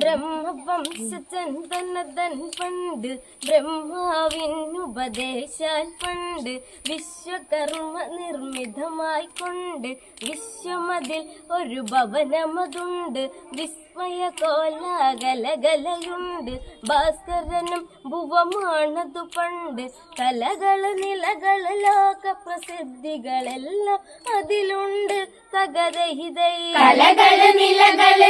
ബ്രഹ്മവംശജൻ തന്നതൻ പണ്ട് ബ്രഹ്മാവിനുപദേശാൽ പണ്ട് വിശ്വകർമ്മ നിർമ്മിതമായി കൊണ്ട് വിശ്വമതിൽ ഒരു ഭവനമതുണ്ട്. വിസ്മയ കോലാകലകലയുണ്ട് ഭാസ്കരനും ഭുവമാണതു പണ്ട്. കലകൾ നിലകൾ ലോക പ്രസിദ്ധികളെല്ലാം അതിലുണ്ട്. തകരഹിതൈ കലകൾ നിലകൾ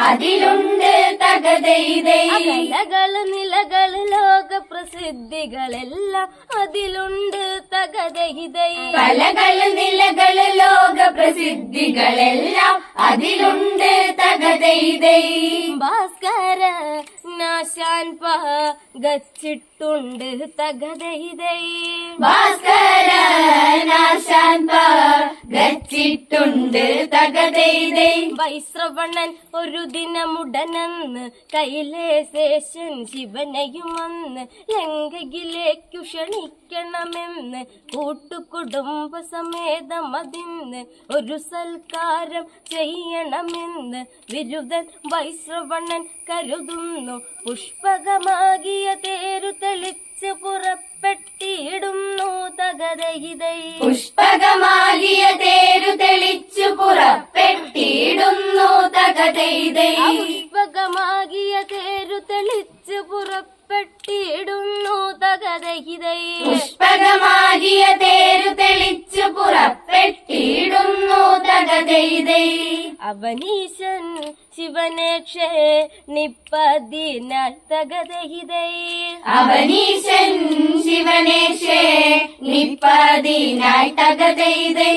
അതിലുണ്ട് തകതൈതൈ കലകൾ നിലകൾ ലോക പ്രസിദ്ധികളെല്ലാം അതിലുണ്ട് തകരഹിതൈ കലകൾ നിലകൾ ലോക പ്രസിദ്ധികളെല്ലാം അതിലുണ്ട് തകതൈതൈ ഭാസ്കര നാശാൻ ഗച്ചിട്ടുണ്ട് തകതൈതൈ ഭാസ്കര ഗച്ചിട്ടുണ്ട് തകതൈതൈ വൈശ്രവണൻ ഒരു ദിനമുടനെന്ന് കൈലേശേഷൻ ശിവനയുമെന്ന് ലങ്കയിലേക്കു ക്ഷണിക്കണമെന്ന് കൂട്ടുകുടുംബ സമേതം അതിന്ന് ഒരു സൽക്കാരം ചെയ്യണമെന്ന് വിരുദ്ധൻ വൈശ്രവണൻ കരുതുന്നു. പുഷ്പകമാകിയ തേരു തെളിച്ച് പുറപ്പെട്ടിടുന്നു തകതയിതൈ പുഷ്പകമാകിയ തേരു പുഷ്പകമാകിയ തേരു തെളിച്ച് പുറപ്പെട്ടിടുന്നു തകരഹിതൈ പുഷ്പകമാകിയ തേരു തെളിച്ച് പുറപ്പെട്ടിടുന്നു തകതൈതൈ അവനീശൻ ശിവനേക്ഷേ നിപ്പതിനാൽ തകരഹിതൈ അവനീശൻ ശിവനേക്ഷേ നിപ്പതിനാൽ തകതൈതൈ